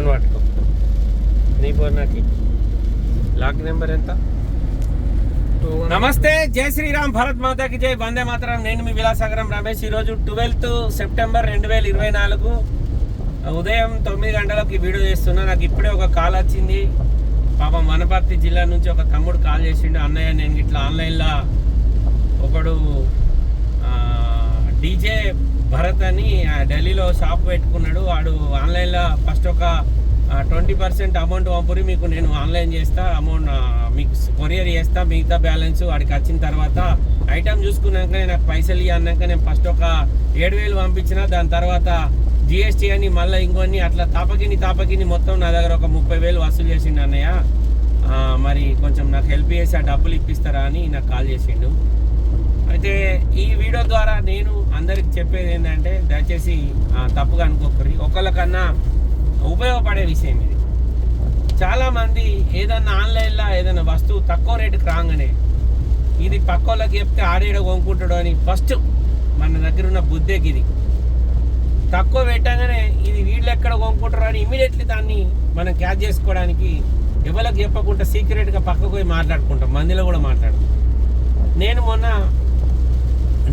Phone పట్టుకో. నీ phone నాకు లాక్ నెంబర్ ఎంత? నమస్తే జై శ్రీరామ్ భరత్ మాతాకి జై. వందే మాతరం. నేను మీ విలాసాగరం రమేష్. ఈరోజు ట్వెల్త్ సెప్టెంబర్ రెండు వేల ఇరవై నాలుగు ఉదయం తొమ్మిది గంటలకు వీడియో చేస్తున్నా. నాకు ఇప్పుడే ఒక కాల్ వచ్చింది. పాపం వనపర్తి జిల్లా నుంచి ఒక తమ్ముడు కాల్ చేసిండు. అన్నయ్య నేను ఇట్లా ఆన్లైన్లో ఒకడు డీజే భరత్ అని ఢిల్లీలో షాప్ పెట్టుకున్నాడు. వాడు ఆన్లైన్లో ఫస్ట్ ఒక ట్వంటీ పర్సెంట్ అమౌంట్ పంపురి మీకు నేను ఆన్లైన్ చేస్తా అమౌంట్ మీకు కొరియర్ చేస్తా మిగతా బ్యాలెన్స్ వాడికి వచ్చిన తర్వాత ఐటమ్ చూసుకున్నాక నాకు పైసలు ఇవ్వన్నాక అన్నాక నేను ఫస్ట్ ఒక ఏడు వేలు పంపించిన. దాని తర్వాత జిఎస్టీ అని మళ్ళీ ఇంకొన్ని అట్లా తాపకిని తాపకిని మొత్తం నా దగ్గర ఒక ముప్పై వేలు వసూలు చేసిండు అన్నయ్య. మరి కొంచెం నాకు హెల్ప్ చేసి ఆ డబ్బులు ఇప్పిస్తారా అని నాకు కాల్ చేసిండు. అయితే ఈ వీడియో ద్వారా నేను అందరికి చెప్పేది ఏంటంటే దయచేసి ఆ, తప్పుగా అనుకోకరి ఒకళ్ళకన్నా ఉపయోగపడే విషయం ఇది. చాలామంది ఏదన్నా ఆన్లైన్లో ఏదైనా వస్తువు తక్కువ రేటుకి రాగానే ఇది పక్కోళ్ళకి చెప్తే ఆడేడో కొనుక్కుంటాడు అని ఫస్ట్ మన దగ్గర ఉన్న బుద్ధేకి ఇది. తక్కువ పెట్టగానే ఇది వీళ్ళు ఎక్కడ కొనుక్కుంటారు అని ఇమీడియట్లీ దాన్ని మనం క్యాచ్ చేసుకోవడానికి ఎవరికి చెప్పకుండా సీక్రెట్గా పక్కకు పోయి మాట్లాడుకుంటాం. మందిలో కూడా మాట్లాడు నేను మొన్న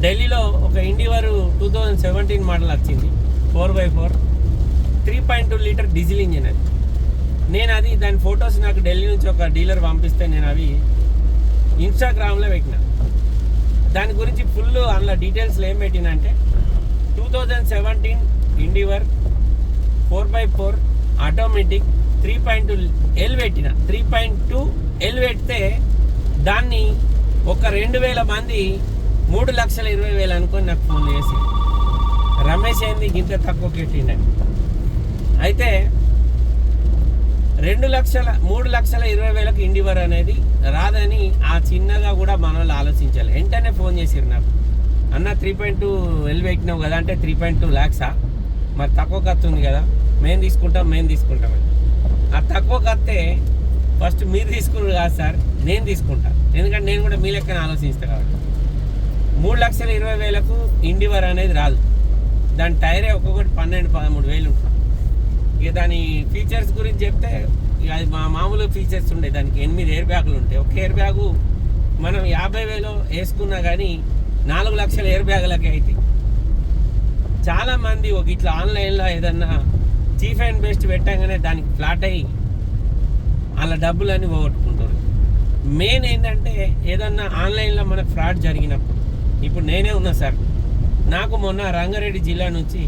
ఢిల్లీలో ఒక Endeavour two thousand seventeen model వచ్చింది four by four three point two litre diesel engine అది. నేను అది దాని ఫొటోస్ నాకు ఢిల్లీ నుంచి ఒక డీలర్ పంపిస్తే నేను అవి ఇన్స్టాగ్రామ్లో పెట్టిన. దాని గురించి ఫుల్ అందులో డీటెయిల్స్లో ఏం పెట్టిన అంటే two thousand seventeen Endeavour four by four automatic three point two L పెట్టిన. త్రీ పాయింట్ టూ ఎల్ పెడితే దాన్ని ఒక రెండు వేల మంది మూడు లక్షల ఇరవై వేలు అనుకొని నాకు ఫోన్ చేసి రమేష్ ఏంది ఇంత తక్కువ పెట్టిండని అయితే రెండు లక్షల మూడు లక్షల ఇరవై వేలకు ఇండివర్ అనేది రాదని ఆ చిన్నగా కూడా మన వాళ్ళు ఆలోచించాలి. వెంటనే ఫోన్ చేసిరు నాకు. అన్న త్రీ పాయింట్ టూ ఎల్ కదా అంటే త్రీ పాయింట్ టూ ల్యాక్సా మరి తక్కువ ఖర్చు ఉంది కదా? మేము తీసుకుంటాం మేము తీసుకుంటామని ఆ తక్కువ కత్తే ఫస్ట్ మీరు తీసుకున్నారు కాదు సార్ నేను తీసుకుంటాను ఎందుకంటే నేను కూడా మీ లెక్కన ఆలోచిస్తాను కాబట్టి. మూడు లక్షల ఇరవై వేలకు ఇండివర్ అనేది రాదు. దాని టైరే ఒక్కొక్కటి పన్నెండు పదమూడు వేలు ఉంటుంది ఇక దాని ఫీచర్స్ గురించి చెప్తే ఇక అది మా మామూలు ఫీచర్స్ ఉండే. దానికి ఎనిమిది ఎయిర్ బ్యాగులు ఉంటాయి. ఒక ఎయిర్ బ్యాగు మనం యాభై వేలు వేసుకున్నా కానీ నాలుగు లక్షల ఎయిర్ బ్యాగులకే అయితే చాలామంది ఒక ఇట్లా ఆన్లైన్లో ఏదన్నా చీఫ్ అండ్ బెస్ట్ పెట్టగానే దానికి ఫ్లాట్ అయ్యి వాళ్ళ డబ్బులన్నీ పోగొట్టుకుంటారు. మెయిన్ ఏంటంటే ఏదన్నా ఆన్లైన్లో మనకు ఫ్రాడ్ జరిగినప్పుడు ఇప్పుడు నేనే ఉన్నా సార్. నాకు మొన్న రంగారెడ్డి జిల్లా నుంచి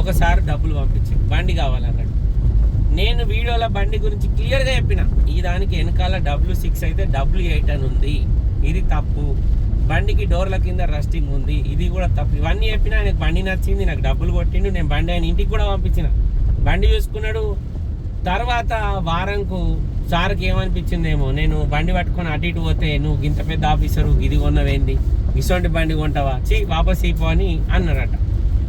ఒకసారి డబ్బులు పంపించారు. బండి కావాలన్నాడు. నేను వీడియోలో బండి గురించి క్లియర్గా చెప్పిన. ఈ దానికి వెనకాల డబ్ల్యూ సిక్స్ అయితే డబ్ల్యూ ఎయిట్ అని ఉంది. ఇది తప్పు. బండికి డోర్ల కింద రస్టింగ్ ఉంది. ఇది కూడా తప్పు. ఇవన్నీ చెప్పినా నాకు బండి నచ్చింది నాకు డబ్బులు కొట్టిండు నేను బండి ఆయన ఇంటికి కూడా పంపించిన. బండి చూసుకున్నాడు. తర్వాత వారంకు సార్కి ఏమనిపించిందేమో. నేను బండి పట్టుకొని అటు ఇటు పోతే నువ్వు ఇంత పెద్ద ఆఫీసరు ఇది కొన్నవేంది? ఇసొంటి బండి కొంటావా? చీ వాపస్ ఇపో అని అన్నారట.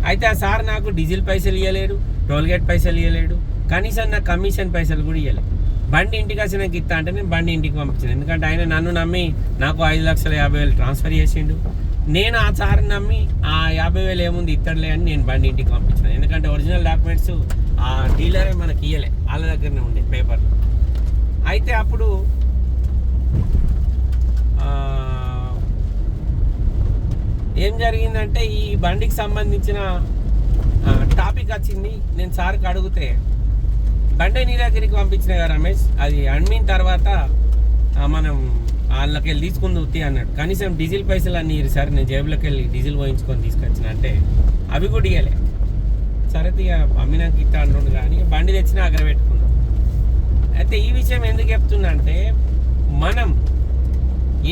అయితే ఆ సార్ నాకు డీజిల్ పైసలు ఇవ్వలేడు టోల్గేట్ పైసలు ఇవ్వలేడు కనీసం నాకు కమిషన్ పైసలు కూడా ఇవ్వలేదు బండి ఇంటికి వచ్చినాక ఇస్తా అంటే నేను బండి ఇంటికి పంపించాను. ఎందుకంటే ఆయన నన్ను నమ్మి నాకు ఐదు లక్షల యాభై వేలు ట్రాన్స్ఫర్ చేసిండు. నేను ఆ సార్ని నమ్మి ఆ యాభై వేలు ఏముంది ఇత్తడలే అని నేను బండి ఇంటికి పంపించాను. ఎందుకంటే ఒరిజినల్ డాక్యుమెంట్స్ ఆ డీలరే మనకి ఇయ్యలే. వాళ్ళ దగ్గరనే ఉండే పేపర్లు. అయితే అప్పుడు ఆ, ఏం జరిగిందంటే ఈ బండికి సంబంధించిన టాపిక్ వచ్చింది. నేను సార్కి అడిగితే బండి నీ పంపించిన కదా రమేష్ అది అడ్మిన్ తర్వాత మనం వాళ్ళకి వెళ్ళి తీసుకుని ఉత్తి అన్నాడు. కనీసం డీజిల్ పైసలు అన్ని ఇరు సార్ నేను జేబులోకి వెళ్ళి డీజిల్ పోయించుకొని తీసుకొచ్చిన. అంటే అవి కూడా ఇవ్వలే సరే ఇక అమ్మినాక ఇట్లా అంటుండు కానీ బండి తెచ్చిన అగ్రపెట్టుకున్నాం అయితే ఈ విషయం ఎందుకు చెప్తున్నా అంటే మనం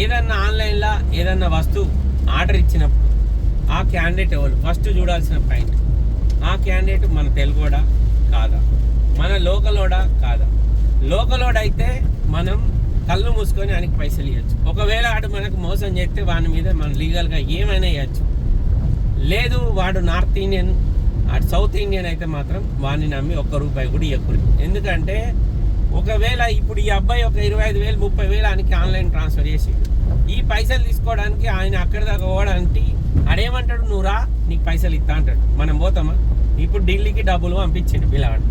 ఏదన్నా ఆన్లైన్లో ఏదన్నా వస్తువు ఆర్డర్ ఇచ్చినప్పుడు ఆ క్యాండిడేట్ ఎవరు? ఫస్ట్ చూడాల్సిన పాయింట్ ఆ క్యాండిడేట్ మన తెలుగుడా కాదా? మన లోకలోడా కాదా? లోకలోడైతే అయితే మనం కళ్ళు మూసుకొని ఆయనకి పైసలు ఇవ్వచ్చు ఒకవేళ ఆడు మనకు మోసం చేస్తే వాని మీద మనం లీగల్గా ఏమైనా ఇవ్వచ్చు లేదు వాడు నార్త్ ఇండియన్ అటు సౌత్ ఇండియన్ అయితే మాత్రం వాడిని నమ్మి ఒక్క రూపాయి కూడా ఇవ్వకూడదు ఎందుకంటే ఒకవేళ ఇప్పుడు ఈ అబ్బాయి ఒక ఇరవై ఐదు వేలు ముప్పై వేలు ఆయనకి ఆన్లైన్ ట్రాన్స్ఫర్ చేసి ఈ పైసలు తీసుకోవడానికి ఆయన అక్కడి దాకా పోవడానికి అడేమంటాడు నువ్వురా నీకు పైసలు ఇస్తా అంటాడు. మనం పోతామా? ఇప్పుడు ఢిల్లీకి డబ్బులు పంపించండి పిల్లవాడు.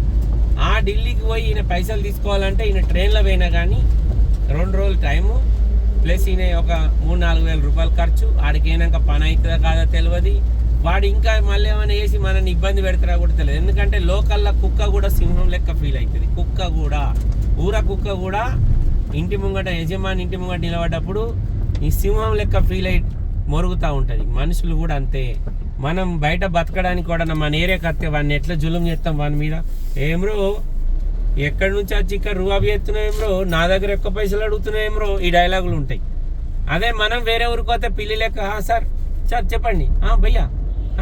ఆ ఢిల్లీకి పోయి ఈయన పైసలు తీసుకోవాలంటే ఈయన ట్రైన్లో పోయినా కానీ రెండు రోజులు టైము ప్లస్ ఈయన ఒక మూడు నాలుగు వేల రూపాయలు ఖర్చు ఆడికి పని అవుతుందా కాదా తెలియదు వాడు ఇంకా మళ్ళీ ఏమైనా వేసి మనల్ని ఇబ్బంది పెడతారా కూడా తెలియదు ఎందుకంటే లోకల్లో కుక్క కూడా సింహం లెక్క ఫీల్ అవుతుంది. కుక్క కూడా ఊర కుక్క కూడా ఇంటి ముంగట యజమాని ఇంటి ముంగట నిలబడ్డప్పుడు ఈ సింహం లెక్క ఫీల్ అయి మొరుగుతూ ఉంటుంది. మనుషులు కూడా అంతే. మనం బయట బతకడానికి కూడా మన ఏరియాకి వస్తే వాడిని ఎట్లా జులుం చేస్తాం వాని మీద? ఏమ్రో ఎక్కడి నుంచి వచ్చి ఇక్కడ రూబాబు ఎత్తున్నాయేమ్రో నా దగ్గర ఎక్కువ పైసలు అడుగుతున్నాయేమ్రో ఈ డైలాగులు ఉంటాయి. అదే మనం వేరే ఊరికి పోతే పిల్లి లెక్క సార్ సార్ చెప్పండి. భయ్యా.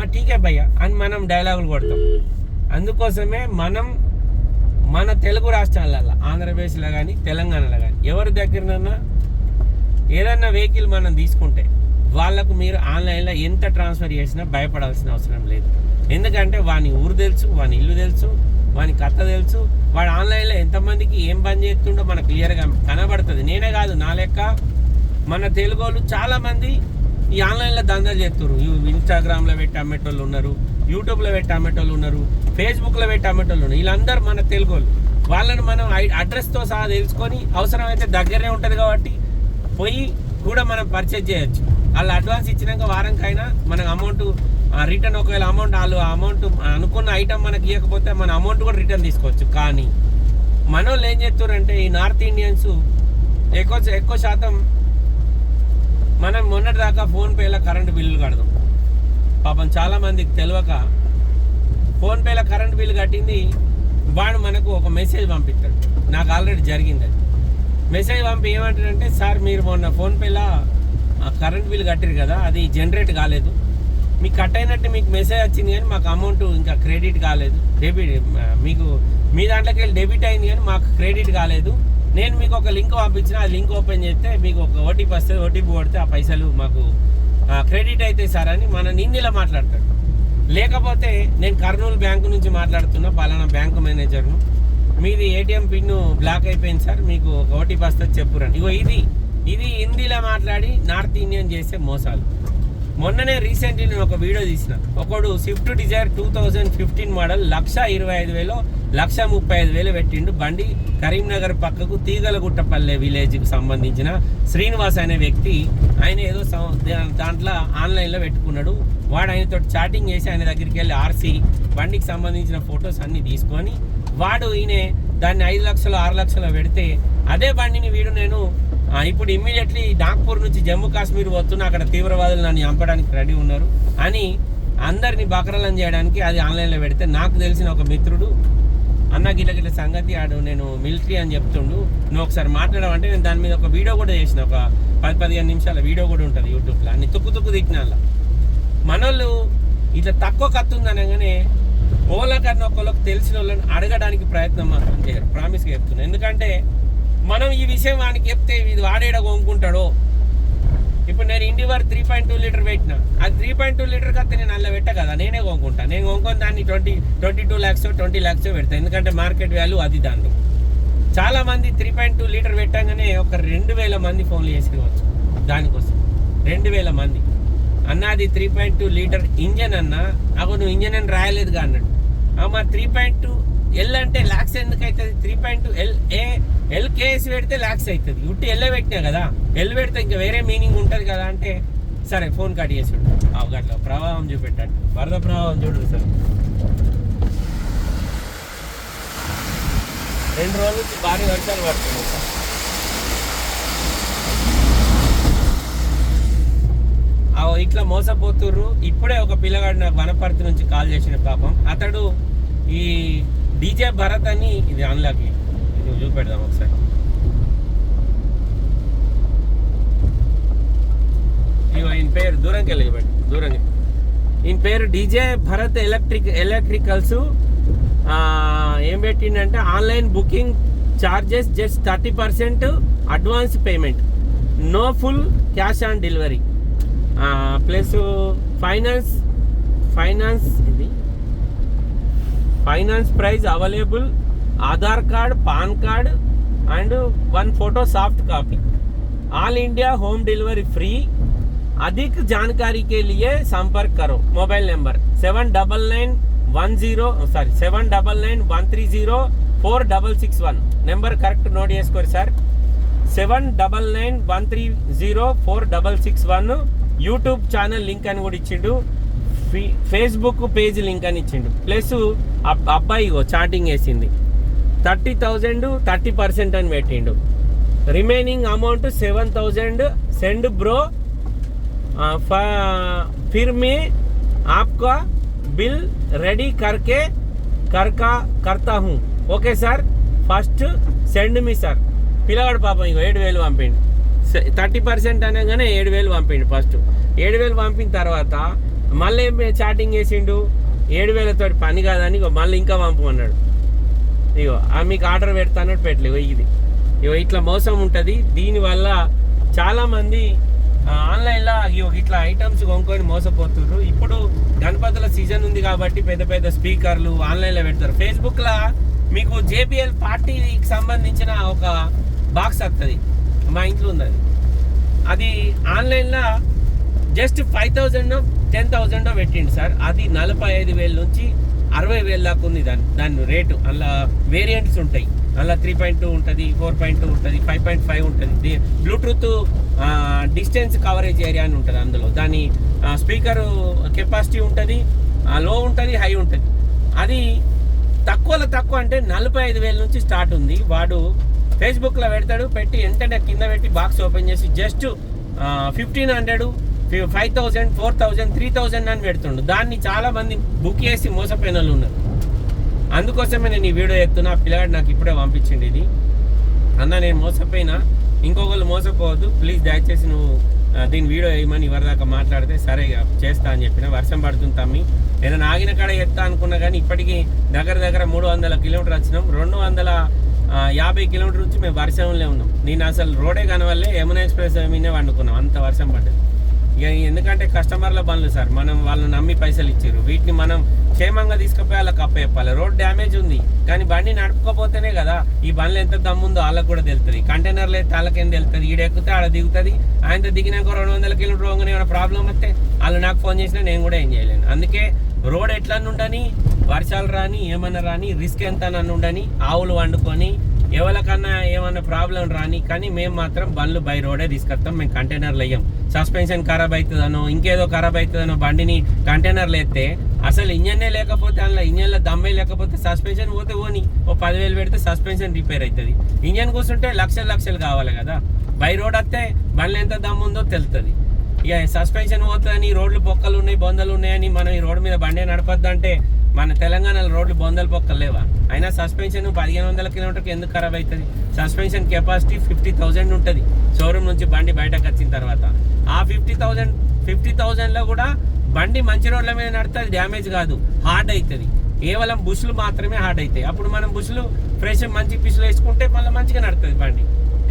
టీకే భయ్యా. అని మనం డైలాగులు కొడతాం. అందుకోసమే మనం మన తెలుగు రాష్ట్రాలలో ఆంధ్రప్రదేశ్లో కానీ తెలంగాణలో కానీ ఎవరి దగ్గరనన్నా ఏదన్నా వెహికల్ మనం తీసుకుంటే వాళ్ళకు మీరు ఆన్లైన్లో ఎంత ట్రాన్స్ఫర్ చేసినా భయపడాల్సిన అవసరం లేదు. ఎందుకంటే వాని ఊరు తెలుసు వాని ఇల్లు తెలుసు వాని కథ తెలుసు. వాడు ఆన్లైన్లో ఎంతమందికి ఏం పని చేస్తుండో మనకు క్లియర్గా కనబడుతుంది. నేనే కాదు నా లెక్క మన తెలుగు వాళ్ళు చాలామంది ఈ ఆన్లైన్లో దందాలు చేస్తున్నారు ఇన్స్టాగ్రామ్లో పెట్టి అమ్మేటోళ్ళు ఉన్నారు యూట్యూబ్లో పెట్టి అమ్మేటోళ్ళు ఉన్నారు ఫేస్బుక్లో పెట్టి అమ్మేటోళ్ళు ఉన్నారు. వీళ్ళందరూ మన తెలుగు వాళ్ళు. వాళ్ళని మనం ఐ- అడ్రస్తో సహా తెలుసుకొని అవసరమైతే దగ్గరే ఉంటుంది కాబట్టి పోయి కూడా మనం పర్చేజ్ చేయొచ్చు. వాళ్ళు అడ్వాన్స్ ఇచ్చినాక వారంకైనా మనకు అమౌంట్ రిటర్న్ ఒకవేళ అమౌంట్ వాళ్ళు అమౌంట్ అనుకున్న ఐటమ్ మనకి ఇవ్వకపోతే మన అమౌంట్ కూడా రిటర్న్ తీసుకోవచ్చు. కానీ మన వాళ్ళు ఏం చేస్తారంటే ఈ నార్త్ ఇండియన్స్ ఎక్కువ ఎక్కువ శాతం మనం మొన్నటి దాకా ఫోన్పేలో కరెంటు బిల్లు కడదాం. పాపం చాలా మందికి తెలియక ఫోన్పేలో కరెంటు బిల్లు కట్టింది వాడు మనకు ఒక మెసేజ్ పంపిస్తాడు నాకు ఆల్రెడీ జరిగింది అది. మెసేజ్ పంపి ఏమంటాడంటే సార్ మీరు మొన్న ఫోన్పేలో కరెంట్ బిల్ కట్టారు కదా అది జనరేట్ కాలేదు. మీకు కట్ అయినట్టు మీకు మెసేజ్ వచ్చింది కానీ మాకు అమౌంట్ ఇంకా క్రెడిట్ కాలేదు. డెబిట్ మీకు మీ దాంట్లోకి వెళ్ళి డెబిట్ అయింది కానీ మాకు క్రెడిట్ కాలేదు. నేను మీకు ఒక లింక్ పంపించిన ఆ లింక్ ఓపెన్ చేస్తే మీకు ఒక ఓటీపీ వస్తుంది ఓటీపీ కొడితే ఆ పైసలు మాకు క్రెడిట్ అయితే సార్ అని మన హిందీలో మాట్లాడతాడు. లేకపోతే నేను కర్నూలు బ్యాంకు నుంచి మాట్లాడుతున్నా పలానా బ్యాంకు మేనేజర్ను. మీది ఏటీఎం పిన్ బ్లాక్ అయిపోయింది సార్ మీకు ఒక ఓటీపీ వస్తుంది చెప్పురండి ఇగో ఇది. ఇది హిందీలో మాట్లాడి నార్త్ ఇండియన్ చేసే మోసాలు. మొన్ననే రీసెంట్లీ నేను ఒక వీడియో తీసిన. ఒకడు Swift Dzire two thousand fifteen model lakh ఇరవై ఐదు వేలు లక్ష ముప్పై ఐదు వేలు పెట్టిండు. బండి కరీంనగర్ పక్కకు తీగలగుట్టపల్లె విలేజ్కి సంబంధించిన శ్రీనివాస్ అనే వ్యక్తి ఆయన ఏదో దా- దాంట్లో ఆన్లైన్లో పెట్టుకున్నాడు. వాడు ఆయనతో చాటింగ్ చేసి ఆయన దగ్గరికి వెళ్ళి ఆర్సీ బండికి సంబంధించిన ఫొటోస్ అన్నీ తీసుకొని వాడు ఈయన దాన్ని ఐదు లక్షలు ఆరు లక్షలు పెడితే అదే బండిని వీడు నేను ఇప్పుడు ఇమ్మీడియట్లీ నాగ్పూర్ నుంచి జమ్మూ కాశ్మీర్ వస్తున్న అక్కడ తీవ్రవాదులు నన్ను చంపడానికి రెడీ ఉన్నారు. అని అందరిని బకరలం చేయడానికి అది ఆన్లైన్లో పెడితే నాకు తెలిసిన ఒక మిత్రుడు అన్న గిట్ల గిట్ల సంగతి ఆడు నేను మిలిటరీ అని చెప్తుండు. నువ్వు ఒకసారి మాట్లాడమంటే నేను దాని మీద ఒక వీడియో కూడా చేసిన ఒక పది పదిహేను నిమిషాల వీడియో కూడా ఉంటుంది యూట్యూబ్లో. అన్ని తుక్కు తుక్కు తిట్టిన అలా. మనోళ్ళు ఇట్లా తక్కువ కత్తుంది అనగానే ఓలకన్నా ఒకళ్ళకి తెలిసిన వాళ్ళని అడగడానికి ప్రయత్నం మాత్రం చేయరు. ప్రామిస్గా చెప్తున్నాను ఎందుకంటే మనం ఈ విషయం వాడికి చెప్తే ఇది వాడేడ కొనుక్కుంటాడో? ఇప్పుడు నేను Endeavour three point two litre పెట్టిన. ఆ త్రీ పాయింట్ టూ లీటర్ కత్తి నేను అలా పెట్ట కదా నేనే కొనుక్కుంటా. నేను కొనుక్కొని దాన్ని twenty twenty two lakhs twenty lakhs పెడతాను ఎందుకంటే మార్కెట్ వాల్యూ అది దాంట్లో. చాలా మంది త్రీ పాయింట్ టూ లీటర్ పెట్టగానే ఒక రెండు వేల మంది ఫోన్లు చేసేవచ్చు దానికోసం. రెండు వేల మంది. అన్న అది three point two litre engine అన్న అగో నువ్వు ఇంజన్ అని రాయలేదుగా అన్నాడు. అమ్మ త్రీ పాయింట్ టూ ఎల్ అంటే ల్యాక్స్ ఎందుకు అవుతుంది త్రీ పాయింట్ టూ ఎల్ ఏ ఎల్కేఎస్ పెడితే ల్యాక్స్ అవుతుంది ఉట్టి ఎల్ పెట్టినా కదా ఎల్ పెడితే ఇంకా వేరే మీనింగ్ ఉంటుంది కదా అంటే సరే ఫోన్ కట్ చేసి అవగట్ల ప్రవాహం చూపెట్టాడు. వరద ప్రవాహం చూడు సార్. రెండు రోజుల నుంచి భారీ వర్షాలు పడుతున్నాయి సార్. ఆ ఇట్లా మోసపోతుర్రు. ఇప్పుడే ఒక పిల్లగాడు నాకు వనపర్తి నుంచి కాల్ చేసిన పాపం. అతడు ఈ డీజే భరత్ అని ఇది అన్లాకి ఇది చూపెడదాం ఒకసారి. ఈయన పేరు దూరంకి వెళ్ళి చూపెట్టు. దూరంగా ఈయన పేరు డీజే భరత్ ఎలక్ట్రిక్ ఎలక్ట్రికల్స్. ఏం పెట్టిండంటే online booking charges just thirty percent advance payment. No full cash on delivery. Plus finance finance finance price available Aadhaar card PAN card and one photo soft copy all India home delivery free अधिक जानकारी के लिए संपर्क करो mobile number seven double nine one zero sorry seven double nine one three zero four double six one number correct note చేసుకోరు sir seven double nine one three zero four double six one YouTube channel link అని కూడా ఇచ్చిండు fee- Facebook page link అని ఇచ్చిండు. Plus అబ్బాయి chatting వేసింది thirty thousand thirty percent అని పెట్టిండు. Remaining amount seven thousand send bro Phir మీ ఆప్కా బిల్ రెడీ కర్కే కర్కా కర్తా who. Okay sir first send me sir. పిల్లవాడు పాపం ఇంకో ఏడు వేలు పంపిండు. థర్టీ పర్సెంట్ అనగానే ఏడు వేలు పంపిండు ఫస్ట్. ఏడు వేలు పంపిన తర్వాత మళ్ళీ చాటింగ్ చేసిండు? ఏడు వేలతో పని కాదని ఇగో మళ్ళీ ఇంకా పంపమన్నాడు. ఇగో ఆ మీకు ఆర్డర్ పెడతా అన్నట్టు పెట్టలేవు ఇది. ఇగో ఇట్లా మోసం ఉంటుంది. దీనివల్ల చాలామంది ఆన్లైన్లో ఇగో ఇట్లా ఐటమ్స్ కొనుక్కొని మోసపోతున్నారు ఇప్పుడు గణపతుల సీజన్ ఉంది కాబట్టి పెద్ద పెద్ద స్పీకర్లు ఆన్లైన్లో పెడతారు. ఫేస్బుక్లో మీకు జేబిఎల్ పార్టీకి సంబంధించిన ఒక బాక్స్ వస్తుంది మా ఇంట్లో ఉంది అది అది ఆన్లైన్లో just five thousand ten thousand పెట్టిండు సార్. అది నలభై ఐదు వేల నుంచి అరవై వేల దాకా ఉంది దాని దాని రేటు. అలా వేరియంట్స్ ఉంటాయి. అలా త్రీ పాయింట్ టూ ఉంటుంది ఫోర్ పాయింట్ టూ ఉంటుంది ఫైవ్ పాయింట్ ఫైవ్ ఉంటుంది. బ్లూటూత్ డిస్టెన్స్ కవరేజ్ ఏరియా అని ఉంటుంది అందులో. దాని స్పీకర్ కెపాసిటీ ఉంటుంది లో ఉంటుంది హై ఉంటుంది. అది తక్కువలో తక్కువ అంటే నలభై ఐదు వేల నుంచి స్టార్ట్ ఉంది. వాడు ఫేస్బుక్లో పెడతాడు పెట్టి వెంటనే కింద పెట్టి బాక్స్ ఓపెన్ చేసి just fifteen hundred five thousand four thousand three thousand అని పెడుతుండు. దాన్ని చాలా మంది బుక్ చేసి మోసపోయిన వాళ్ళు ఉన్నారు. అందుకోసమే నేను ఈ వీడియో ఎత్తున్నా పిల్లగాడు నాకు ఇప్పుడే పంపించింది ఇది. అన్న నేను మోసపోయినా. ఇంకొకళ్ళు మోసపోవద్దు. ప్లీజ్ దయచేసి నువ్వు దీని వీడియో వేయమని ఇవరిదాకా మాట్లాడితే సరే ఇక చేస్తా అని చెప్పిన. వర్షం పడుతుంది తమ్మి. నేను ఆగిన కాడ ఎత్తా అనుకున్నా కానీ ఇప్పటికీ దగ్గర దగ్గర మూడు వందల కిలోమీటర్ వచ్చినాం. రెండు వందల యాభై కిలోమీటర్ నుంచి మేము వర్షంలో ఉన్నాం. నేను అసలు రోడే కనవల్లే యమునా ఎక్స్ప్రెస్ మీనే వండుకున్నాం. అంత వర్షం పడ్డది. ఇక ఎందుకంటే కస్టమర్ల బండ్లు సార్ మనం వాళ్ళని నమ్మి పైసలు ఇచ్చారు. వీటిని మనం క్షేమంగా తీసుకుపోయి వాళ్ళకి అప్పచెప్పాలి. రోడ్ డ్యామేజ్ ఉంది. కానీ బండి నడుపుకోపోతేనే కదా ఈ బండ్లు ఎంత దమ్ముందో వాళ్ళకి కూడా తెలుస్తుంది కంటైనర్లు అయితే వాళ్ళకేం తెలుస్తుంది ఈడ ఎక్కితే ఆడ దిగుతుంది. ఆయనతో దిగినాక రెండు వందల కిలోమీటర్ పోగానే ఏమైనా ప్రాబ్లం వస్తే వాళ్ళు నాకు ఫోన్ చేసినా నేను కూడా ఏం చేయలేను. అందుకే రోడ్ ఎట్లా ఉండని వర్షాలు రాని ఏమన్నా రాని రిస్క్ ఎంత ఉండని ఆవులు వండుకొని ఎవరికన్నా ఏమన్నా ప్రాబ్లం రాని కానీ మేము మాత్రం బండ్లు బై రోడే తీసుకొస్తాం మేము కంటైనర్లు వేయం. సస్పెన్షన్ ఖరాబ్ అవుతుందనో ఇంకేదో ఖరాబ్ అవుతుందనో బండిని కంటైనర్లు ఎత్తే అసలు ఇంజనే లేకపోతే అందులో ఇంజన్లో దమ్మే లేకపోతే సస్పెన్షన్ పోతే ఓని ఓ పదివేలు పెడితే సస్పెన్షన్ రిపేర్ అవుతుంది. ఇంజన్ కూర్చుంటే లక్షలు లక్షలు కావాలి కదా. బై రోడ్ వస్తే బండ్లు ఎంత దమ్ము ఉందో తెలుస్తుంది. ఇక సస్పెన్షన్ పోతుందని రోడ్లు పొక్కలు ఉన్నాయి బొందలు ఉన్నాయని మనం ఈ రోడ్డు మీద బండి నడపద్దంటే మన తెలంగాణలో రోడ్లు బొందలు పొక్కలు లేవా? అయినా సస్పెన్షన్ పదిహేను వందల కిలోమీటర్కి ఎందుకు ఖరాబ్ అవుతుంది? సస్పెన్షన్ కెపాసిటీ ఫిఫ్టీ థౌజండ్ ఉంటుంది. షోరూమ్ నుంచి బండి బయటకు వచ్చిన తర్వాత. ఆ ఫిఫ్టీ థౌజండ్ ఫిఫ్టీ థౌజండ్లో కూడా బండి మంచి రోడ్ల మీద నడితే డ్యామేజ్ కాదు. హార్డ్ అవుతుంది. కేవలం బుషులు మాత్రమే హార్డ్ అవుతాయి. అప్పుడు మనం బుషులు ఫ్రెష్ మంచి పిసులు వేసుకుంటే మళ్ళీ మంచిగా నడుతుంది బండి.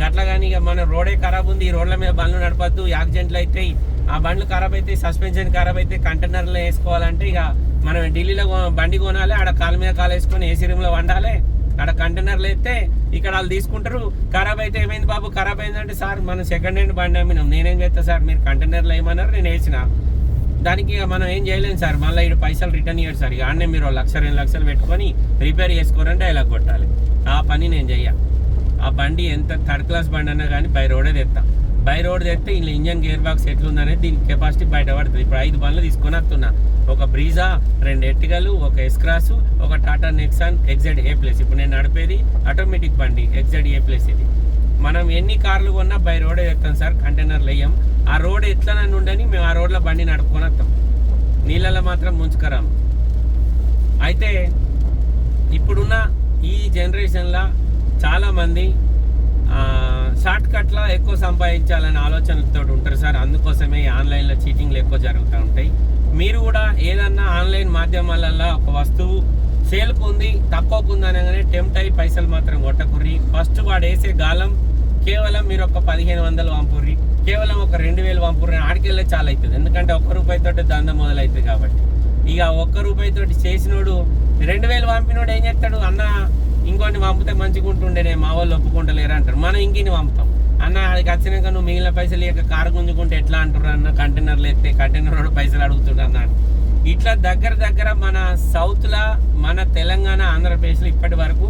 అట్లా కానీ ఇక మన రోడే ఖరాబ్ ఉంది ఈ రోడ్ల మీద బండ్లు నడపద్దు యాక్సిడెంట్లు అవుతాయి ఆ బండ్లు ఖరాబ్ అయితే సస్పెన్షన్ ఖరాబ్ అయితే కంటైనర్లో వేసుకోవాలంటే ఇక మనం ఢిల్లీలో బండి కొనాలి ఆడ కాలు మీద కాలు వేసుకొని ఏసీ రూమ్లో వండాలి ఆడ కంటైనర్లు అయితే ఇక్కడ వాళ్ళు తీసుకుంటారు. ఖరాబ్ అయితే ఏమైంది బాబు? ఖరాబ్ అయిందంటే సార్ మనం సెకండ్ హ్యాండ్ బండి అమ్మినాం. నేనేం చేస్తాను సార్ మీరు కంటైనర్లు వేయమన్నారు నేను వేసిన. దానికి ఇక మనం ఏం చేయలేము సార్ మళ్ళీ ఇటు పైసలు రిటర్న్ ఇవ్వడు సార్. ఇక ఆడనే మీరు లక్ష రెండు లక్షలు పెట్టుకొని రిపేర్ చేసుకోరంటే డైలాగ్ కొట్టాలి. ఆ పని నేను చెయ్య. ఆ బండి ఎంత థర్డ్ క్లాస్ బండి అన్నా కానీ బై రోడే తెస్తాను బై రోడ్ తెస్తే ఇందులో ఇంజన్ గేర్ బాక్స్ ఎట్లుందనేది దీని కెపాసిటీ బయట పడుతుంది ఇప్పుడు ఐదు బండ్లు తీసుకొని వస్తున్నా. ఒక బ్రీజా రెండు ఎట్టిగలు ఒక ఎస్క్రాస్ ఒక Tata Nexon XZ A plus. ఇప్పుడు నేను నడిపేది ఆటోమేటిక్ బండి ఎగ్జెడ్ ఏ ప్లేస్ ఇది. మనం ఎన్ని కార్లు కొన్నా బై రోడే తెస్తాం సార్ కంటైనర్లు వేయం. ఆ రోడ్ ఎట్లా నన్ను ఉండని మేము ఆ రోడ్లో బండి నడుపుకొని వస్తాం. నీళ్ళలో మాత్రం ముంచుకరాము. అయితే ఇప్పుడున్న ఈ జనరేషన్లో చాలామంది షార్ట్ కట్లో ఎక్కువ సంపాదించాలనే ఆలోచనలతో ఉంటారు సార్. అందుకోసమే ఆన్లైన్లో చీటింగ్లు ఎక్కువ జరుగుతూ ఉంటాయి. మీరు కూడా ఏదన్నా ఆన్లైన్ మాధ్యమాలలో ఒక వస్తువు సేల్కు ఉంది తక్కువకు ఉంది అనగానే టెంప్ట్ అయ్యి పైసలు మాత్రం కొట్టకుర్రి. ఫస్ట్ వాడు వేసే గాలం కేవలం మీరు ఒక పదిహేను వందలు పంపుర్రి. కేవలం ఒక రెండు వేలు పంపుర్రి ఆడికెళ్ళే చాలా అవుతుంది. ఎందుకంటే ఒక్క రూపాయితోటి దంద మొదలవుతుంది కాబట్టి. ఇక ఒక్క రూపాయితోటి చేసినోడు రెండు వేలు పంపినోడు ఏం చేస్తాడు? అన్న ఇంకోటి పంపితే మంచిగా ఉంటుండేనే మా వాళ్ళు ఒప్పుకుంటలేరు అంటారు. మనం ఇంకిని పంపుతాం. అన్న అది వచ్చినాక నువ్వు మిగిలిన పైసలు ఇక కారు గుంజుకుంటే ఎట్లా అంటారు అన్న కంటైనర్లు ఎత్తే కంటైనర్ పైసలు అడుగుతుండ అన్నాడు. ఇట్లా దగ్గర దగ్గర మన సౌత్లో మన తెలంగాణ ఆంధ్రప్రదేశ్లో ఇప్పటి వరకు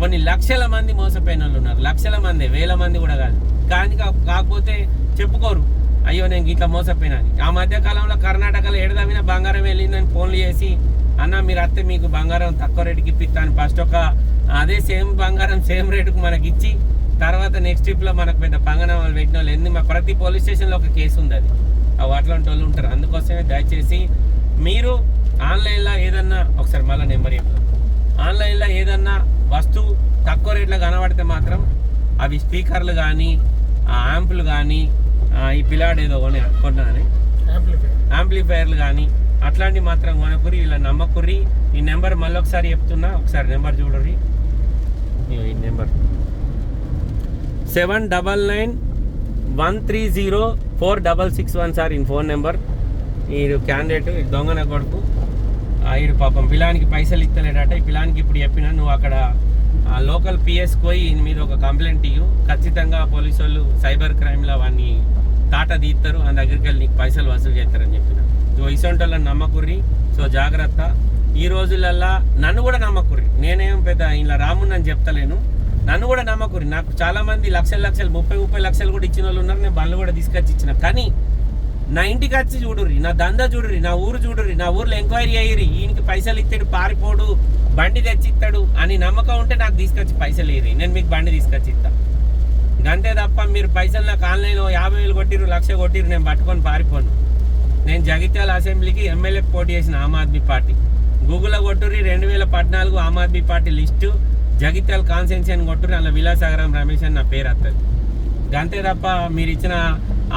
కొన్ని లక్షల మంది మోసపోయిన వాళ్ళు ఉన్నారు. లక్షల మంది వేల మంది కూడా కాదు. కానీ కాకపోతే చెప్పుకోరు. అయ్యో నేను ఇట్లా మోసపోయినా ఆ మధ్య కాలంలో కర్ణాటకలో ఏడదవిన బంగారం వెళ్ళిందని ఫోన్లు చేసి అన్న మీరు అత్తే మీకు బంగారం తక్కువ రేటుకి ఇప్పిస్తాను. ఫస్ట్ ఒక అదే సేమ్ బంగారం సేమ్ రేటుకు మనకి ఇచ్చి తర్వాత నెక్స్ట్ ట్రిప్లో మనకు పెద్ద పంగనామాలు పెట్టిన వాళ్ళు మా ప్రతి పోలీస్ స్టేషన్లో ఒక కేసు ఉంది అది అవి అట్లాంటి వాళ్ళు ఉంటారు. అందుకోసమే దయచేసి మీరు ఆన్లైన్లో ఏదన్నా ఒకసారి మళ్ళీ నెంబర్ చెప్తాను ఆన్లైన్లో ఏదన్నా వస్తువు తక్కువ రేట్లో కనబడితే మాత్రం అవి స్పీకర్లు కానీ ఆ యాంపులు కానీ ఈ పిల్లాడు ఏదో కొని కొన్నాను. యాంప్లిఫైర్ యాంప్లిఫైర్లు కానీ అట్లాంటివి మాత్రం కొనకురి ఇలా నమ్మకుర్రి ఈ నెంబర్ మళ్ళీ ఒకసారి చెప్తున్నా ఒకసారి నెంబర్ చూడరి. ఈ number. Seven double nine one three zero four double six one sir ఈ ఫోన్ నెంబర్. మీరు క్యాండిడేట్ ఈ దొంగన కొడుకు. ఆ ఈడు పాపం పిలానికి పైసలు ఇస్తలేడట. ఈ పిలానికి ఇప్పుడు చెప్పిన నువ్వు అక్కడ లోకల్ పిఎస్ పోయి ఈయన మీద ఒక కంప్లైంట్ ఇయ్యు. ఖచ్చితంగా పోలీసు వాళ్ళు సైబర్ క్రైమ్లో అవన్నీ తాట తీస్తారు ఆ దగ్గరికి వెళ్ళి నీకు పైసలు వసూలు చేస్తారని చెప్పిన. ఇసొంటోళ్ళని నమ్మకుర్రి. సో జాగ్రత్త. ఈ రోజులల్లా నన్ను కూడా నమ్మకుర్రి. నేనేం పెద్ద ఇలా రామున్నని చెప్తలేను. నన్ను కూడా నమ్మకుర్రి. నాకు చాలామంది లక్షల లక్షలు ముప్పై ముప్పై లక్షలు కూడా ఇచ్చిన వాళ్ళు ఉన్నారు. నేను బండ్లు కూడా తీసుకొచ్చి ఇచ్చిన. కానీ నా ఇంటికి వచ్చి చూడుర్రి నా దందా చూడుర్రి నా ఊరు చూడుర్రి నా ఊర్లో ఎంక్వైరీ అయ్యిరి ఈయనకి పైసలు ఇస్తాడు పారిపోడు బండి తెచ్చిస్తాడు అని నమ్మకం ఉంటే నాకు తీసుకొచ్చి పైసలు ఇయ్యి నేను మీకు బండి తీసుకొచ్చి ఇస్తా అంతే తప్ప మీరు పైసలు నాకు ఆన్లైన్లో యాభై వేలు కొట్టిరు లక్ష కొట్టిరు నేను పట్టుకొని పారిపోను. నేను జగిత్యాల అసెంబ్లీకి ఎమ్మెల్యే పోటీ చేసిన ఆమ్ ఆద్మీ పార్టీ. గూగుల్లో కొట్టుర్రి రెండు వేల పద్నాలుగు Aam Aadmi party list Jagtial constituency అని కొట్టుర్రి అందులో విలాసాగరం రమేష్ అని నా పేరు వస్తుంది అంతే తప్ప మీరు ఇచ్చిన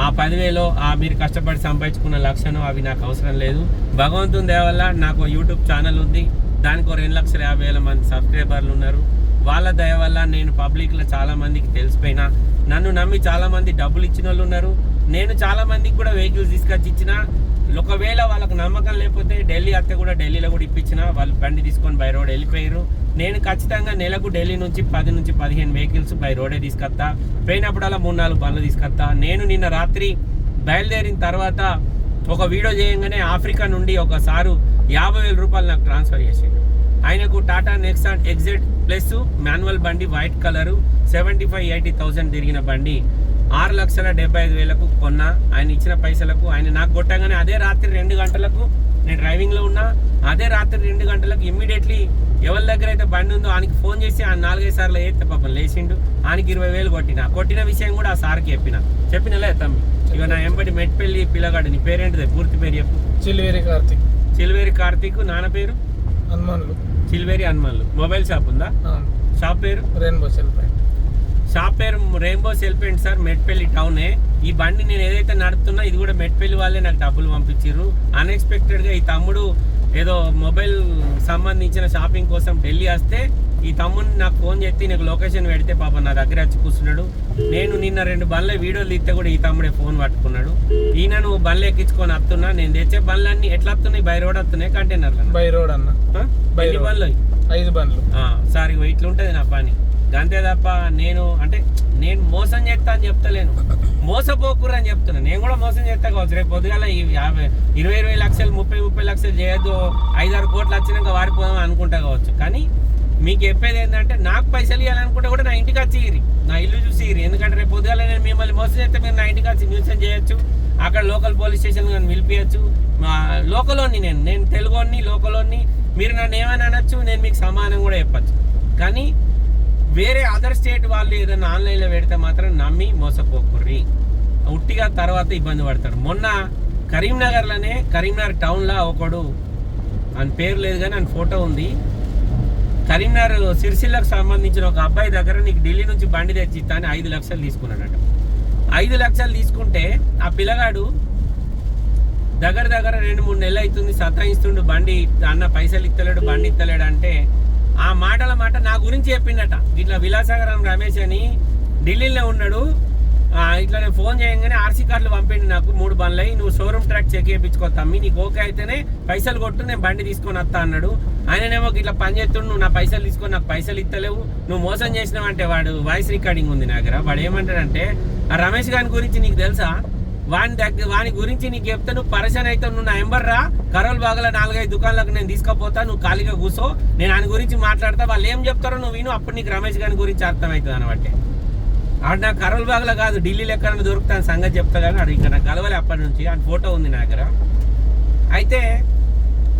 ఆ పదివేలు ఆ మీరు కష్టపడి సంపాదించుకున్న లక్షను అవి నాకు అవసరం లేదు. భగవంతుని దయ వల్ల నాకు యూట్యూబ్ ఛానల్ ఉంది. దానికి ఒక రెండు లక్షల యాభై వేల మంది సబ్స్క్రైబర్లు ఉన్నారు. వాళ్ళ దయ వల్ల నేను పబ్లిక్లో చాలామందికి తెలిసిపోయినా. నన్ను నమ్మి చాలామంది డబ్బులు ఇచ్చిన వాళ్ళు ఉన్నారు. నేను చాలా మందికి కూడా వెహికల్స్ తీసుకొచ్చి ఇచ్చిన. ఒకవేళ వాళ్ళకు నమ్మకం లేకపోతే ఢిల్లీ అత్త కూడా ఢిల్లీలో కూడా ఇప్పించిన. వాళ్ళు బండి తీసుకొని బై రోడ్ వెళ్ళిపోయారు. నేను ఖచ్చితంగా నెలకు ఢిల్లీ నుంచి పది నుంచి పదిహేను వెహికల్స్ బై రోడే తీసుకొస్తా. పోయినప్పుడల్లా మూడు నాలుగు బండ్లు తీసుకొస్తా. నేను నిన్న రాత్రి బయలుదేరిన తర్వాత ఒక వీడియో చేయంగానే ఆఫ్రికా నుండి ఒక సారు యాభై వేల రూపాయలు నాకు ట్రాన్స్ఫర్ చేసిండు. ఆయనకు Tata Nexon XZ plus manual బండి white colour seventy five eighty thousand తిరిగిన బండి. ఆరు లక్షల డెబ్బై ఐదు వేలకు కొన్నా ఆయన ఇచ్చిన పైసలకు ఆయన నాకు కొట్టగానే అదే రాత్రి రెండు గంటలకు నేను డ్రైవింగ్లో ఉన్నా అదే రాత్రి రెండు గంటలకు ఇమ్మీడియట్లీ ఎవరి దగ్గర అయితే బండి ఉందో ఆయనకి ఫోన్ చేసి ఆయన నాలుగైదు సార్లు అయితే పాపం లేచిండు. ఆయనకి ఇరవై వేలు కొట్టిన. కొట్టిన విషయం కూడా ఆ సార్కి చెప్పిన. చెప్పినలే తమ్మి. ఇక నా ఎంబడి మెట్పల్లి పిల్లగాడు నీ పేరేంటిది? పూర్తి పేరు చెప్పు. చిల్వేరి కార్తిక్. చిల్వేరి కార్తీక్ నాన్న పేరు? హనుమాన్లు. చిల్వేరి హనుమాన్లు. మొబైల్ షాప్ ఉందా? షాప్ పేరు? రెయిన్బో సెల్ షాప్ పేరు Rainbow cell paint sir Metpally టౌనే. ఈ బండి నేను ఏదైతే నడుపుతున్నా ఇది కూడా మెట్పల్లి వాళ్ళే నాకు డబ్బులు పంపించారు అన్ఎక్స్పెక్టెడ్గా ఈ తమ్ముడు ఏదో మొబైల్ సంబంధించిన షాపింగ్ కోసం ఢిల్లీ వస్తే ఈ తమ్ముడిని నాకు ఫోన్ చేసి నాకు లొకేషన్ పెడితే పాప నా దగ్గర వచ్చి కూర్చున్నాడు. నేను నిన్న రెండు బండ్ల వీడియోలు తీస్తే కూడా ఈ తమ్ముడే ఫోన్ పట్టుకున్నాడు. ఈయన నువ్వు బండ్లు ఎక్కించుకొని వస్తున్నా నేను తెచ్చే బండ్లన్నీ ఎట్లా వస్తున్నాయి? బై రోడ్ వస్తున్నాయి కంటైనర్లు బై రోడ్ అన్న. బై. బండ్లు? ఐదు బండ్లు. సార్ ఇట్లుంటది నా పని. అంతే తప్ప నేను అంటే నేను మోసం చేస్తా అని చెప్తలేను. మోసపోకూర అని చెప్తున్నా. నేను కూడా మోసం చేస్తా కావచ్చు. రేపు పొద్దుగాల యాభై ఇరవై ఇరవై లక్షలు ముప్పై ముప్పై లక్షలు చేయొద్దు ఐదారు కోట్లు వచ్చినాక వారిపోదాం అనుకుంటా కావచ్చు. కానీ మీకు చెప్పేది ఏంటంటే నాకు పైసలు ఇవ్వాలనుకుంటే కూడా నా ఇంటికి వచ్చి ఇరి. నా ఇల్లు చూసి ఇరి. ఎందుకంటే రేపు పొద్దుగాల నేను మిమ్మల్ని మోసం చేస్తే మీరు నా ఇంటికి వచ్చి మ్యూజియం చేయొచ్చు. అక్కడ లోకల్ పోలీస్ స్టేషన్ కానీ పిలిపించచ్చు మా లోకలోని నేను నేను తెలుగుని లోకలోని మీరు నన్ను ఏమైనా అనొచ్చు నేను మీకు సమానం కూడా చెప్పచ్చు. కానీ వేరే అదర్ స్టేట్ వాళ్ళు ఏదైనా ఆన్లైన్లో పెడితే మాత్రం నమ్మి మోసపోకుర్రి. ఉట్టిగా తర్వాత ఇబ్బంది పడతారు. మొన్న కరీంనగర్లోనే కరీంనగర్ టౌన్లో ఒకడు అని పేరు లేదు కానీ ఆయన ఫోటో ఉంది. కరీంనగర్ సిరిసిల్లకు సంబంధించిన ఒక అబ్బాయి దగ్గర నీకు ఢిల్లీ నుంచి బండి తెచ్చి అని ఐదు లక్షలు తీసుకున్నాడట. ఐదు లక్షలు తీసుకుంటే ఆ పిల్లగాడు దగ్గర దగ్గర రెండు మూడు నెలలు అవుతుంది సతాయిస్తుండు బండి అన్న పైసలు ఇస్తలేడు బండి ఇస్తలేడు అంటే ఆ మాటల మాట నా గురించి చెప్పిండట ఇట్లా విలాసాగరం రమేష్ అని ఢిల్లీలో ఉన్నాడు. ఇట్లా నేను ఫోన్ చేయగానే ఆర్సీ కార్డులు పంపిండి నాకు మూడు బండ్లు అయ్యి నువ్వు షోరూమ్ ట్రాక్ చెక్ చేయించుకో తమ్మి నీకు ఓకే అయితేనే పైసలు కొట్టు నేను బండి తీసుకొని వస్తా అన్నాడు. ఆయననేమో ఇట్లా పని చేస్తుండు నువ్వు నా పైసలు తీసుకొని నాకు పైసలు ఇస్తలేవు నువ్వు మోసం చేసినావంటే వాడు వాయిస్ రికార్డింగ్ ఉంది నా దగ్గర. వాడు ఏమంటాడంటే ఆ రమేష్ గారి గురించి నీకు తెలుసా? వాని దగ్గర వాని గురించి నీకు చెప్తే నువ్వు పరిచయం అయితే నువ్వు నా ఎంబర్ రా. కరోల్ బాగల నాలుగైదు దుకాణాలకు నేను తీసుకుపోతా నువ్వు ఖాళీగా కూర్చో. నేను ఆయన గురించి మాట్లాడతా వాళ్ళు ఏం చెప్తారో నువ్వు విను. అప్పుడు నీకు రమేష్ గారి గురించి అర్థమవుతుంది అనమాట ఆడు నాకు కరోల్ బాగలో కాదు ఢిల్లీలో ఎక్కడైనా దొరుకుతాను సంగతి చెప్తా కానీ ఆడు ఇంకా నాకు కలవలే అప్పటి నుంచి. ఆయన ఫోటో ఉంది నా దగ్గర. అయితే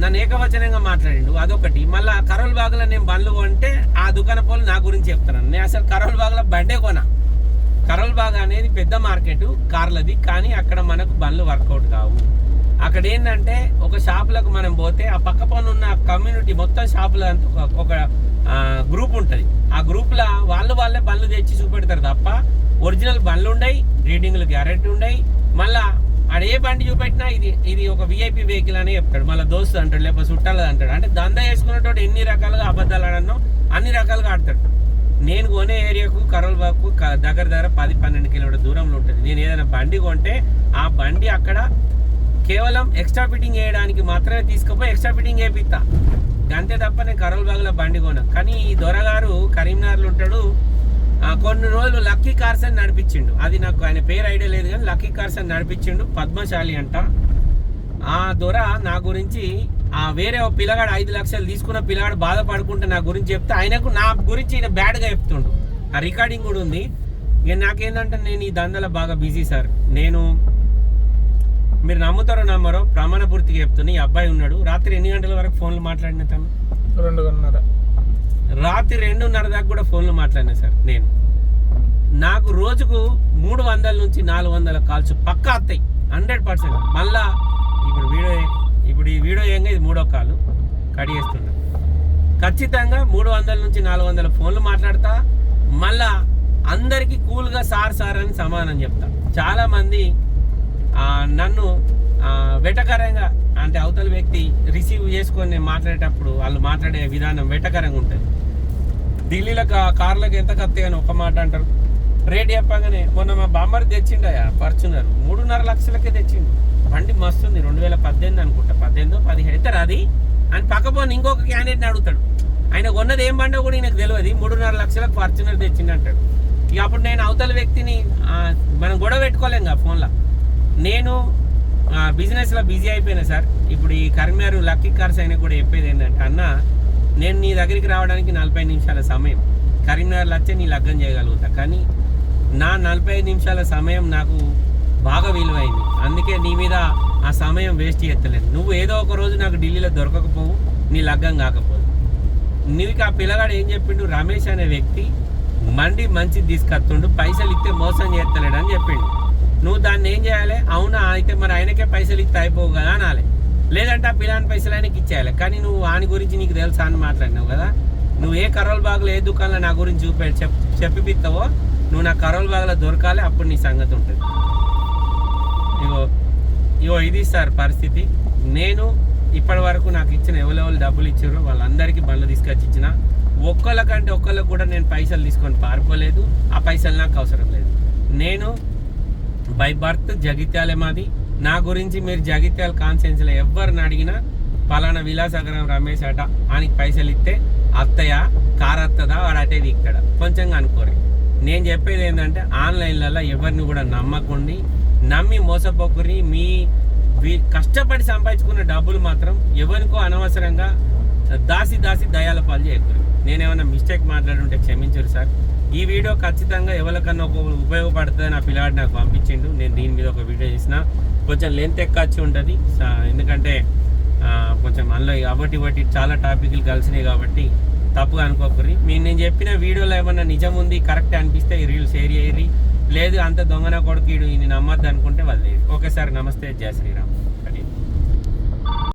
నన్ను ఏకవచనంగా మాట్లాడిండు. అదొకటి. మళ్ళీ కరోల్ బాగులో నేను బండ్లు కొంటే ఆ దుకాణ పోలు నా గురించి చెప్తున్నాను నేను అసలు కరోల్ బాగులో బండే కొనా. కరోల్ బాగ్ అనేది పెద్ద మార్కెట్ కార్లది కానీ అక్కడ మనకు బండ్లు వర్కౌట్ కావు. అక్కడ ఏంటంటే ఒక షాపులకు మనం పోతే ఆ పక్క పైన ఉన్న కమ్యూనిటీ మొత్తం షాపుల ఒక- ఒక గ్రూప్ ఉంటుంది. ఆ గ్రూప్లో వాళ్ళు వాళ్ళే బండ్లు తెచ్చి చూపెడతారు తప్ప ఒరిజినల్ బండ్లు ఉండయి రీడింగ్లు గ్యారెంటీ ఉండయి. మళ్ళా ఆడ ఏ బండి చూపెట్టినా ఇది ఇది ఒక విఐపి వెహికల్ అని చెప్తాడు. మళ్ళీ దోస్తు అంటాడు లేకపోతే చుట్టాలది అంటాడు. అంటే దందా వేసుకునేటోడు ఎన్ని రకాలుగా అబద్ధాలు ఆడనో అన్ని రకాలుగా ఆడతాడు. నేను కొనే ఏరియాకు కరోల్బాకు దగ్గర దగ్గర పది పన్నెండు కిలోమీటర్ దూరంలో ఉంటుంది. నేను ఏదైనా బండి కొంటే ఆ బండి అక్కడ కేవలం ఎక్స్ట్రా ఫిట్టింగ్ వేయడానికి మాత్రమే తీసుకుపోయి ఎక్స్ట్రా ఫిట్టింగ్ చేపిస్తా. అంతే తప్ప నేను కరోల్బాగ్లో బండి కొన. కానీ ఈ దొరగారు కరీంనగర్లో ఉంటాడు. కొన్ని రోజులు లక్కీ కార్స్ అని నడిపించిండు. అది నాకు ఆయన పేరు ఐడియా లేదు కానీ లక్కీ కార్స్ అని నడిపించిండు. పద్మశాలి అంట. దొర నా గురించి ఆ వేరే పిల్లగాడు ఐదు లక్షలు తీసుకున్న పిల్లగాడు బాధపడుకుంటే నా గురించి చెప్తే ఆయనకు నా గురించి ఈయన బ్యాడ్గా చెప్తుండు. ఆ రికార్డింగ్ కూడా ఉంది. ఇక నాకేంటంటే నేను ఈ దందలో బాగా బిజీ సార్. నేను మీరు నమ్ముతారో నమ్మరో ప్రమాణ పూర్తిగా చెప్తున్నా. ఈ అబ్బాయి ఉన్నాడు. రాత్రి ఎన్ని గంటల వరకు ఫోన్లు మాట్లాడిన తను? రెండున్నర. రాత్రి రెండున్నర దాకా కూడా ఫోన్లు మాట్లాడినా సార్ నేను. నాకు రోజుకు మూడు వందల నుంచి నాలుగు వందల కాల్స్ పక్కా వస్తాయి. Hundred percent. మళ్ళా ఇప్పుడు వీడియో ఇప్పుడు ఈ వీడియో ఏంగా? ఇది మూడో కాలు. కడిగేస్తున్నా ఖచ్చితంగా మూడు వందల నుంచి నాలుగు వందల ఫోన్లు మాట్లాడతా. మళ్ళా అందరికీ కూల్గా సార్ సార్ అని సమానం చెప్తా. చాలామంది నన్ను వెటకరంగా అంటే అవతల వ్యక్తి రిసీవ్ చేసుకొని నేను మాట్లాడేటప్పుడు వాళ్ళు మాట్లాడే విధానం వెటకరంగా ఉంటుంది. ఢిల్లీలో కా- కార్లకు ఎంత ఖర్చు అని ఒక మాట అంటారు. రేట్ చెప్పగానే మొన్న మా బామ్మర్ తెచ్చిండయా? ఫార్చునర్ మూడున్నర లక్షలకే తెచ్చిండు. బండి మస్తుంది రెండు వేల పద్దెనిమిది అనుకుంటా. పద్దెనిమిదో పదిహేడు ఇద్దరు అది అని పక్కపోని ఇంకొక క్యాండిడేట్ని అడుగుతాడు. ఆయన కొన్నది ఏం బండో కూడా ఈయనకు తెలియదు. మూడున్నర లక్షలకు ఫార్చునర్ తెచ్చింది అంటాడు ఇక అప్పుడు నేను అవతల వ్యక్తిని మనం గొడవ పెట్టుకోలేం కదా ఫోన్లో. నేను బిజినెస్లో బిజీ అయిపోయినా సార్. ఇప్పుడు ఈ కర్మారు లక్కీ కార్స్ అయినా కూడా చెప్పేది ఏంటంటే అన్న నేను నీ దగ్గరికి రావడానికి నలభై నిమిషాల సమయం. కరీంనగర్లో వచ్చే నీ లగ్గం చేయగలుగుతా. కానీ నా నలభై ఐదు నిమిషాల సమయం నాకు బాగా విలువైంది. అందుకే నీ మీద ఆ సమయం వేస్ట్ చేస్తలేదు నువ్వు ఏదో ఒక రోజు నాకు ఢిల్లీలో దొరకకపోవు నీ లగ్గం కాకపోదు. నీకు ఆ పిల్లగాడు ఏం చెప్పిండు? రమేష్ అనే వ్యక్తి మండి మంచి తీసుకొస్తుండు పైసలు ఇస్తే మోసం చేస్తలేడు అని చెప్పిండు. నువ్వు దాన్ని ఏం చేయాలి? అవునా అయితే మరి ఆయనకే పైసలు ఇస్తే అయిపోవు కదా అనాలి. లేదంటే ఆ పిల్లాని పైసలు ఆయనకి ఇచ్చేయాలి. కానీ నువ్వు ఆని గురించి నీకు తెలుసా అని మాట్లాడినావు కదా? నువ్వు ఏ కరోల్ బాగులో ఏ దుకాణంలో నా గురించి చూపే చెప్ చెప్పిపిస్తావో నువ్వు నా కరోల్ బాగులో దొరకాలి అప్పుడు నీ సంగతి ఉంటుంది. ఇగో ఇగో ఇది సార్ పరిస్థితి. నేను ఇప్పటి వరకు నాకు ఇచ్చిన ఎవరెవరు డబ్బులు ఇచ్చారో వాళ్ళందరికీ బండ్లు తీసుకొచ్చి ఇచ్చిన. ఒక్కళ్ళకంటే ఒక్కళ్ళకి కూడా నేను పైసలు తీసుకొని పారిపోలేదు. ఆ పైసలు నాకు అవసరం లేదు. నేను బై బర్త్ జగిత్యాలే మాది. నా గురించి మీరు జగిత్యాల కాన్సెన్స్లో ఎవరిని అడిగినా పలానా విలాసగరం రమేష్ అట ఆయనకి పైసలు ఇస్తే అత్తయ్య కారు అత్తదా? వాడు అటే ఇక్కడ కొంచెంగా అనుకోరు. నేను చెప్పేది ఏంటంటే ఆన్లైన్లలో ఎవరిని కూడా నమ్మకండి. నమ్మి మోసపోకుని మీ వీ- కష్టపడి సంపాదించుకున్న డబ్బులు మాత్రం ఎవరికో అనవసరంగా దాసి దాసి దయాల పాలు చేయకూడదు నేనేమన్నా మిస్టేక్ మాట్లాడుంటే క్షమించరు సార్. ఈ వీడియో ఖచ్చితంగా ఎవరికన్నా ఒక ఉపయోగపడుతుందని ఆ పిల్లాడు నాకు పంపించిండు. నేను దీని మీద ఒక వీడియో చేసిన కొంచెం లెంత్ ఎక్కచ్చి వచ్చి ఉంటుంది ఎందుకంటే కొంచెం అందులో అవటి ఒకటి చాలా టాపిక్లు కలిసినాయి కాబట్టి తప్పుగా అనుకోకరి మీరు నేను చెప్పిన వీడియోలో ఏమన్నా నిజం ఉంది కరెక్ట్ అనిపిస్తే ఈ రీల్ షేర్ చేయరి లేదు అంత దొంగన కొడుకు ఈడు ఈయన నమ్మద్దు అనుకుంటే వాళ్ళు ఓకే నమస్తే జయ శ్రీరామ్.